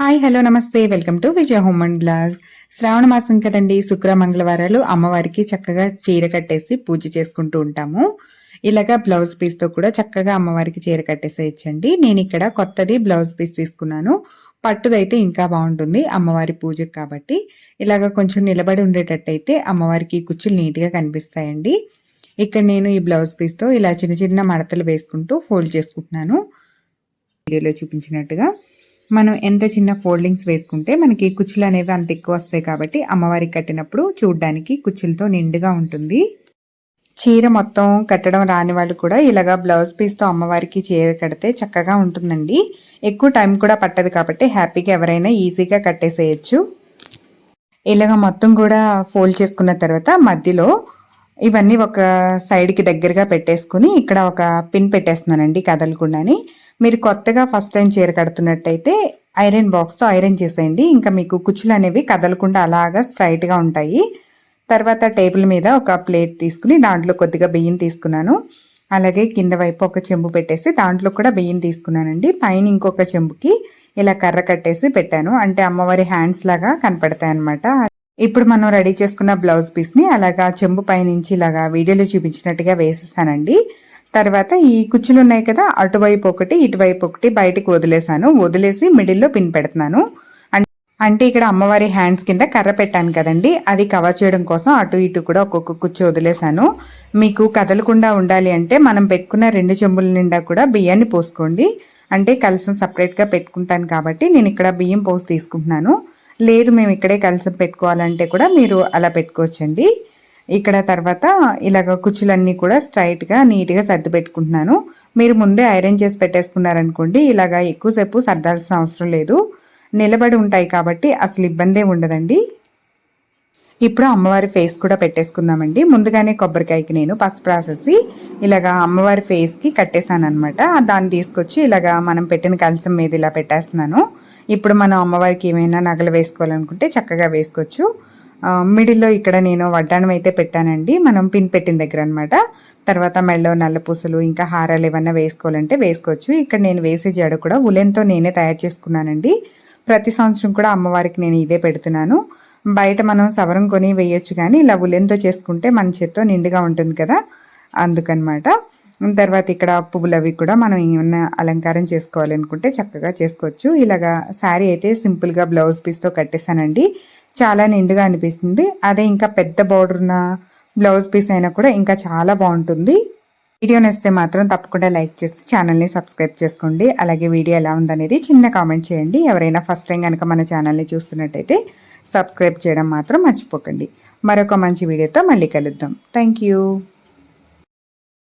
Hi hello నమస్తే. Welcome to Vijaya home and blogs శ్రావణ మాసం కదండి. శుక్ర మంగళవారాలు అమ్మవారికి చక్కగా చీర కట్టేసి పూజ చేసుకుంటూ ఉంటాము. ఇలాగా బ్లౌజ్ పీస్తో కూడా చక్కగా అమ్మవారికి చీర కట్టేసేయచ్చండి నేను ఇక్కడ కొత్తది బ్లౌజ్ పీస్ తీసుకున్నాను. పట్టుదైతే ఇంకా బాగుంటుంది అమ్మవారి పూజకు కాబట్టి. ఇలాగ కొంచెం నిలబడి ఉండేటట్టయితే అమ్మవారికి కుచ్చులు నీట్గా కనిపిస్తాయండి. ఇక్కడ నేను ఈ బ్లౌజ్ పీస్తో ఇలా చిన్న చిన్న మడతలు వేసుకుంటూ ఫోల్డ్ చేసుకుంటున్నాను. వీడియోలో చూపించినట్టుగా. మనం ఎంత చిన్న ఫోల్డింగ్స్ వేసుకుంటే మనకి కుచ్చులు అనేవి అంత ఎక్కువ వస్తాయి కాబట్టి అమ్మవారికి కట్టినప్పుడు చూడ్డానికి కుచ్చులతో నిండుగా ఉంటుంది. చీర మొత్తం కట్టడం రాని వాళ్ళు కూడా ఇలాగా బ్లౌజ్ పీస్తో అమ్మవారికి చీర కడితే చక్కగా ఉంటుందండి. ఎక్కువ టైం కూడా పట్టదు కాబట్టి హ్యాపీగా ఎవరైనా ఈజీగా కట్టేసేయచ్చు. ఇలాగ మొత్తం కూడా ఫోల్డ్ చేసుకున్న తర్వాత మధ్యలో ఇవన్నీ ఒక సైడ్కి దగ్గరగా పెట్టేసుకుని ఇక్కడ ఒక పిన్ పెట్టేస్తున్నానండి కదలకుండాని. మీరు కొత్తగా ఫస్ట్ టైం చీర కడుతున్నట్టయితే ఐరన్ బాక్స్తో ఐరన్ చేసేయండి. ఇంకా మీకు కుచ్చులు అనేవి కదలకుండా అలాగా స్ట్రైట్గా ఉంటాయి. తర్వాత టేబుల్ మీద ఒక ప్లేట్ తీసుకుని దాంట్లో కొద్దిగా బియ్యం తీసుకున్నాను. అలాగే కింద వైపు ఒక చెంబు పెట్టేసి దాంట్లో కూడా బియ్యం తీసుకున్నానండి. పైన ఇంకొక చెంబుకి ఇలా కర్ర కట్టేసి పెట్టాను. అంటే అమ్మవారి హ్యాండ్స్ లాగా కనపడతాయి అనమాట ఇప్పుడు మనం రెడీ చేసుకున్న బ్లౌజ్ పీస్ని అలాగా చెంబు పైనుంచి ఇలాగా వీడియోలో చూపించినట్టుగా వేసేసానండి. తర్వాత ఈ కుచ్చులు ఉన్నాయి కదా అటువైపు ఒకటి ఇటువైపు ఒకటి బయటికి వదిలేసాను. వదిలేసి మిడిల్లో పిన్ పెడుతున్నాను. అంటే ఇక్కడ అమ్మవారి హ్యాండ్స్ కింద కర్ర పెట్టాను కదండి అది కవర్ చేయడం కోసం అటు ఇటు కూడా ఒక్కొక్క కుచ్చు వదిలేసాను. మీకు కదలకుండా ఉండాలి అంటే మనం పెట్టుకున్న రెండు చెంబుల నిండా కూడా బియ్యాన్ని పోసుకోండి. అంటే కలిసి సపరేట్గా పెట్టుకుంటాను కాబట్టి నేను ఇక్కడ బియ్యం పోసి తీసుకుంటున్నాను. లేదు మేము ఇక్కడే కలిసి పెట్టుకోవాలంటే కూడా మీరు అలా పెట్టుకోవచ్చండి. ఇక్కడ తర్వాత ఇలాగ కుచ్చులన్నీ కూడా స్ట్రైట్గా నీట్గా సర్ది పెట్టుకుంటున్నాను. మీరు ముందే ఐరన్ చేసి పెట్టేసుకున్నారనుకోండి ఇలాగ ఎక్కువసేపు సర్దాల్సిన అవసరం లేదు. నిలబడి ఉంటాయి కాబట్టి అసలు ఇబ్బందే ఉండదండి. ఇప్పుడు అమ్మవారి ఫేస్ కూడా పెట్టేసుకుందామండి. ముందుగానే కొబ్బరికాయకి నేను పసుపు రాసేసి ఇలాగా అమ్మవారి ఫేస్కి కట్టేశాను అనమాట దాన్ని తీసుకొచ్చి ఇలాగా మనం పెట్టిన కలసం మీద ఇలా పెట్టేస్తున్నాను. ఇప్పుడు మనం అమ్మవారికి ఏమైనా నగలు వేసుకోవాలనుకుంటే చక్కగా వేసుకోవచ్చు. మిడిల్లో ఇక్కడ నేను వడ్డాణం అయితే పెట్టానండి. మనం పిన్ పెట్టిన దగ్గర అనమాట తర్వాత మెళ్ళో నల్ల పూసలు ఇంకా హారాలు ఏమన్నా వేసుకోవాలంటే వేసుకోవచ్చు. ఇక్కడ నేను వేసే జడ కూడా ఉలెన్తో నేనే తయారు చేసుకున్నానండి. ప్రతి సంవత్సరం కూడా అమ్మవారికి నేను ఇదే పెడుతున్నాను. బయట మనం సవరం కొని వేయొచ్చు కానీ ఇలా ఉలెన్తో చేసుకుంటే మన చేత్తో నిండుగా ఉంటుంది కదా? అందుకనమాట. తర్వాత ఇక్కడ పువ్వులు అవి కూడా మనం ఏమన్నా అలంకారం చేసుకోవాలనుకుంటే చక్కగా చేసుకోవచ్చు. ఇలాగా శారీ అయితే సింపుల్గా బ్లౌజ్ పీస్తో కట్టేశానండి. చాలా నిండుగా అనిపిస్తుంది. అదే ఇంకా పెద్ద బార్డర్ ఉన్న బ్లౌజ్ పీస్ అయినా కూడా ఇంకా చాలా బాగుంటుంది. వీడియో నచ్చితే మాత్రం తప్పకుండా లైక్ చేసి ఛానల్ని సబ్స్క్రైబ్ చేసుకోండి. అలాగే వీడియో ఎలా ఉందనేది చిన్న కామెంట్ చేయండి. ఎవరైనా ఫస్ట్ టైం కనుక మన ఛానల్ని చూస్తున్నట్టయితే సబ్స్క్రైబ్ చేయడం మాత్రం మర్చిపోకండి. మరొక మంచి వీడియోతో మళ్ళీ కలుద్దాం. థ్యాంక్